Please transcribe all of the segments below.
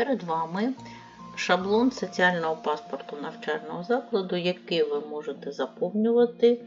Перед вами шаблон соціального паспорту навчального закладу, який ви можете заповнювати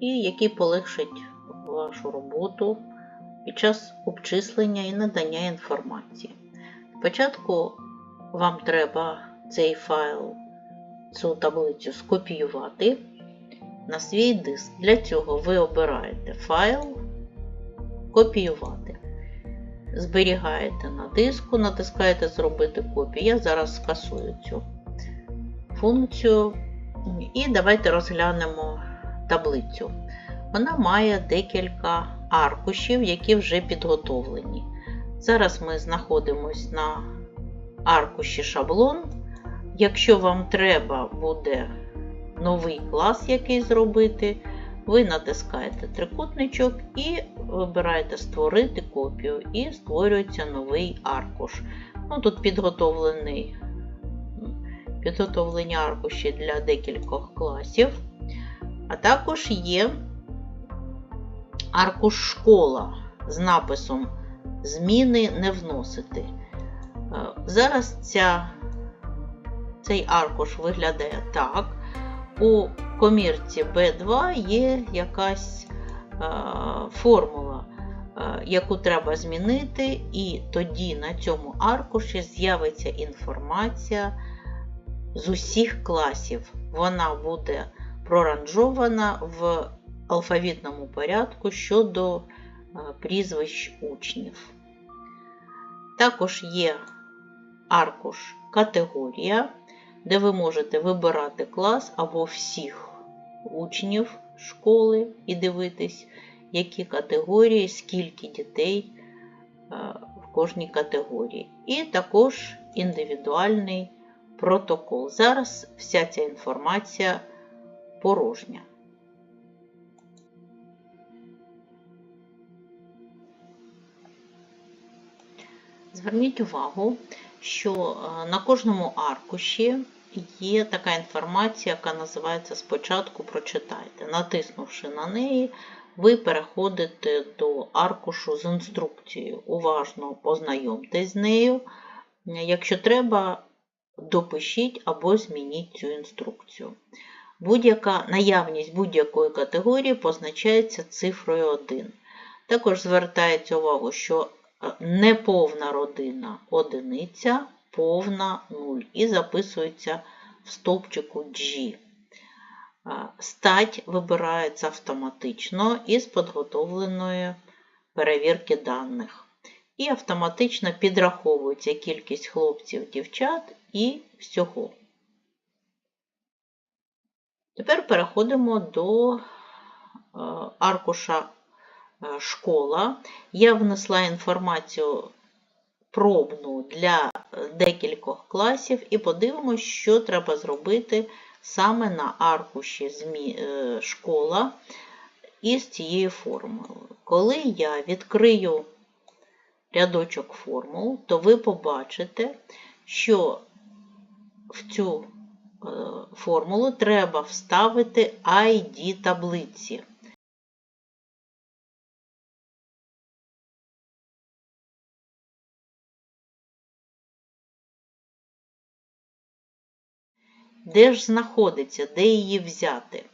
і який полегшить вашу роботу під час обчислення і надання інформації. Спочатку вам треба цей файл, цю таблицю скопіювати на свій диск. Для цього ви обираєте файл Копіювати. Зберігаєте на диску, натискаєте Зробити копію. Я зараз скасую цю функцію. І давайте розглянемо таблицю. Вона має декілька аркушів, які вже підготовлені. Зараз ми знаходимося на аркуші шаблон. Якщо вам треба буде новий клас який зробити, ви натискаєте трикутничок і вибираєте Створити копію, і створюється новий аркуш. Ну, Тут підготовлений, підготовлені аркуші для декількох класів. А також є аркуш школа з написом Зміни не вносити. Зараз ця, цей аркуш виглядає так. У комірці B2 є якась е, формула, е, яку треба змінити, і тоді на цьому аркуші з'явиться інформація з усіх класів. Вона буде проранжована в алфавітному порядку щодо е, прізвищ учнів. Також є аркуш категорія де ви можете вибирати клас або всіх учнів школи і дивитись, які категорії, скільки дітей е, в кожній категорії. І також індивідуальний протокол. Зараз вся ця інформація порожня. Зверніть увагу, що е, на кожному аркуші є така інформація, яка називається Спочатку прочитайте. Натиснувши на неї, ви переходите до аркушу з інструкцією. Уважно познайомтесь з нею. Якщо треба, допишіть або змініть цю інструкцію. Будь-яка наявність будь-якої категорії позначається цифрою 1. Також звертається увагу, що е, неповна родина одиниця, повна 0 і записується в стовпчику G. Стать вибирається автоматично із підготовленої перевірки даних. І автоматично підраховується кількість хлопців, дівчат і всього. Тепер переходимо до е, аркуша е, школа. Я внесла інформацію пробну для декількох класів і подивимося, що треба зробити саме на аркуші е, школа із цією формулою. Коли я відкрию рядочок формул, то ви побачите, що в цю е, формулу треба вставити ID таблиці. Де ж знаходиться, де її взяти,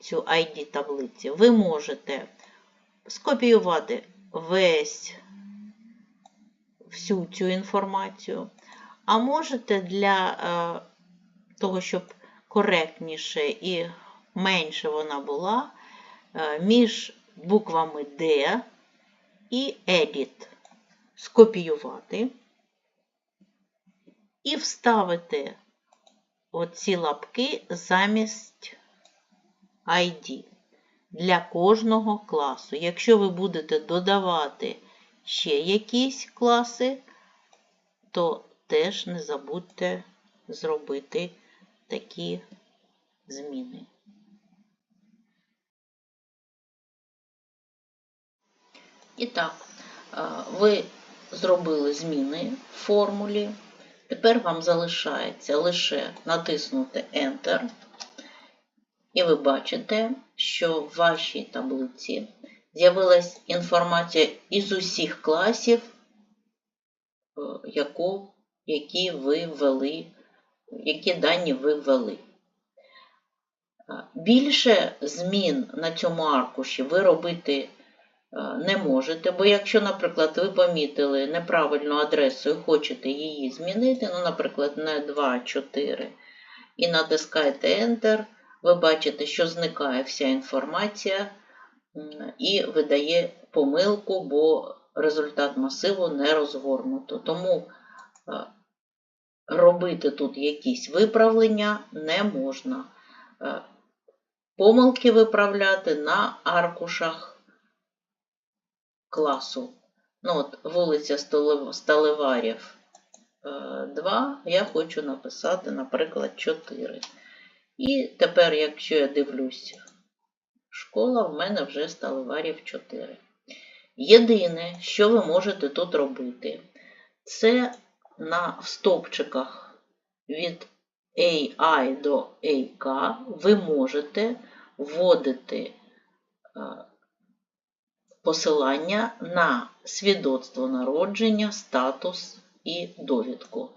цю ID таблиці? Ви можете скопіювати весь всю цю інформацію, а можете для е, того, щоб коректніше і менше вона була, е, між буквами D і Edit скопіювати і вставити оці лапки замість ID для кожного класу. Якщо ви будете додавати ще якісь класи, то теж не забудьте зробити такі зміни. І так, ви зробили зміни в формулі. Тепер вам залишається лише натиснути Enter, і ви бачите, що в вашій таблиці з'явилась інформація із усіх класів, е, яку які ви ввели, які дані ви ввели. Е, Більше змін на цьому аркуші ви робити не можете, бо якщо, наприклад, ви помітили неправильну адресу і хочете її змінити, ну, наприклад, не 2, 4, і натискаєте Enter, ви бачите, що зникає вся інформація і видає помилку, бо результат масиву не розгорнуто. Тому е, робити тут якісь виправлення не можна. Е, Помилки виправляти на аркушах класу. Ну, от, вулиця Сталеварів 2, я хочу написати, наприклад, 4. І тепер, якщо я дивлюсь, школа в мене вже Сталеварів 4. Єдине, що ви можете тут робити, це на в стовпчиках від AI до AK ви можете вводити е, посилання на свідоцтво народження, статус і довідку.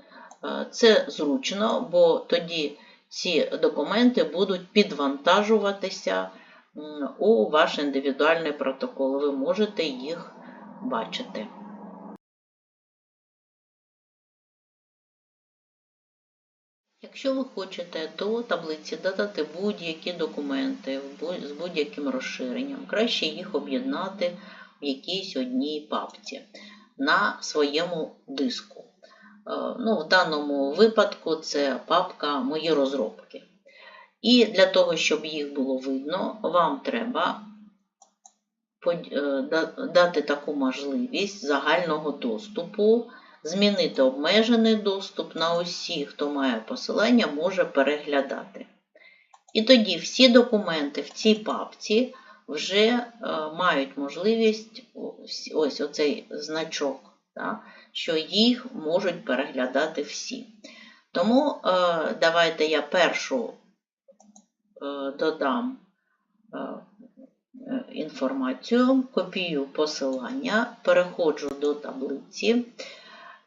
Е, Це зручно, бо тоді ці документи будуть підвантажуватися у ваш індивідуальний протокол. Ви можете їх бачити. Якщо ви хочете до таблиці додати будь-які документи з будь-яким розширенням, краще їх об'єднати в якійсь одній папці на своєму диску. Е, Ну, в даному випадку це папка Мої розробки. І для того, щоб їх було видно, вам треба е, да- дати таку можливість загального доступу, змінити обмежений доступ на усі, хто має посилання, може переглядати. І тоді всі документи в цій папці вже е, мають можливість ось, оцей значок, що їх можуть переглядати всі. Тому е, давайте я першу е, додам інформацію, копію посилання, переходжу до таблиці.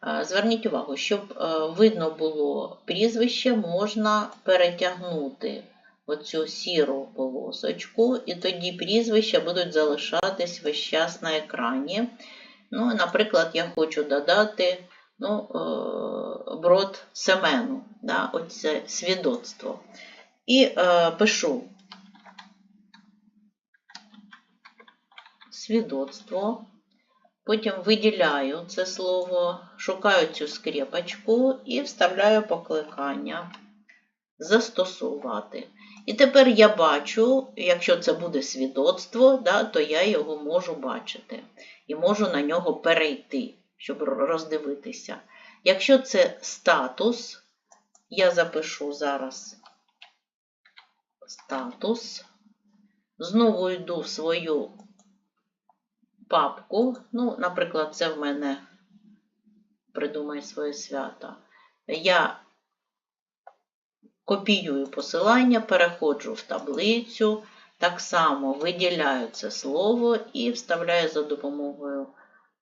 Е, Зверніть увагу, щоб е, видно було прізвище, можна перетягнути оцю сіру полосочку, і тоді прізвища будуть залишатись весь час на екрані. Ну, наприклад, я хочу додати ну, е, брод Семену, да, оце свідоцтво. І е, пишу свідоцтво. Потім виділяю це слово, шукаю цю скріпочку і вставляю покликання застосувати. І тепер я бачу, якщо це буде свідоцтво, да, то я його можу бачити і можу на нього перейти, щоб роздивитися. Якщо це статус, я запишу зараз статус. Знову йду в свою папку. Ну, наприклад, це в мене придумай своє свято. Я копіюю посилання, переходжу в таблицю, так само виділяю це слово і вставляю за допомогою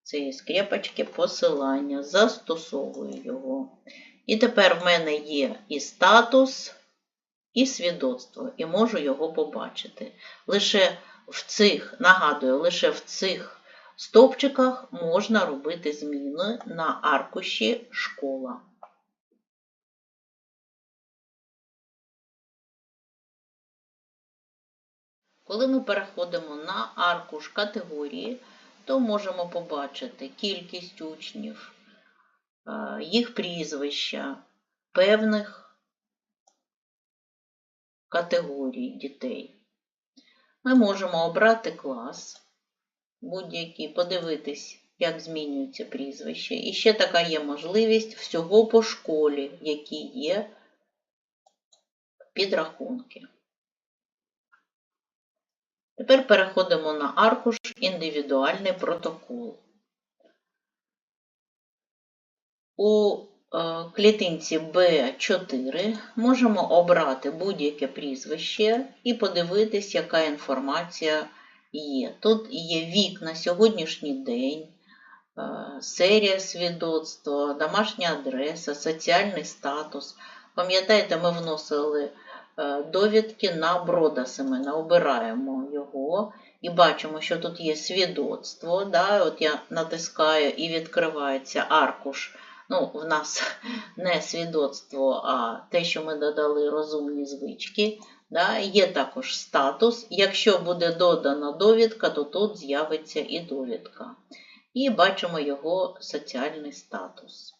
цієї скрепочки посилання, застосовую його. І тепер в мене є і статус, і свідоцтво, і можу його побачити. Лише в цих, нагадую, лише в цих стовпчиках можна робити зміни на аркуші школа. Коли ми переходимо на аркуш категорії, то можемо побачити кількість учнів, е, їх прізвища, певних категорій дітей. Ми можемо обрати клас будь-який, подивитись, як змінюється прізвище. І ще така є можливість всього по школі, які є підрахунки. Тепер переходимо на аркуш індивідуальний протокол. У клітинці B4 можемо обрати будь-яке прізвище і подивитись, яка інформація є. Тут є вік на сьогоднішній день, е, серія свідоцтва, домашня адреса, соціальний статус. Пам'ятаєте, ми вносили е, довідки на Брода Семена, обираємо його і бачимо, що тут є свідоцтво. Да? От я натискаю і відкривається аркуш. Ну, в нас не свідоцтво, а те, що ми додали розумні звички. Да? Є також статус. Якщо буде додана довідка, то тут з'явиться і довідка. І бачимо його соціальний статус.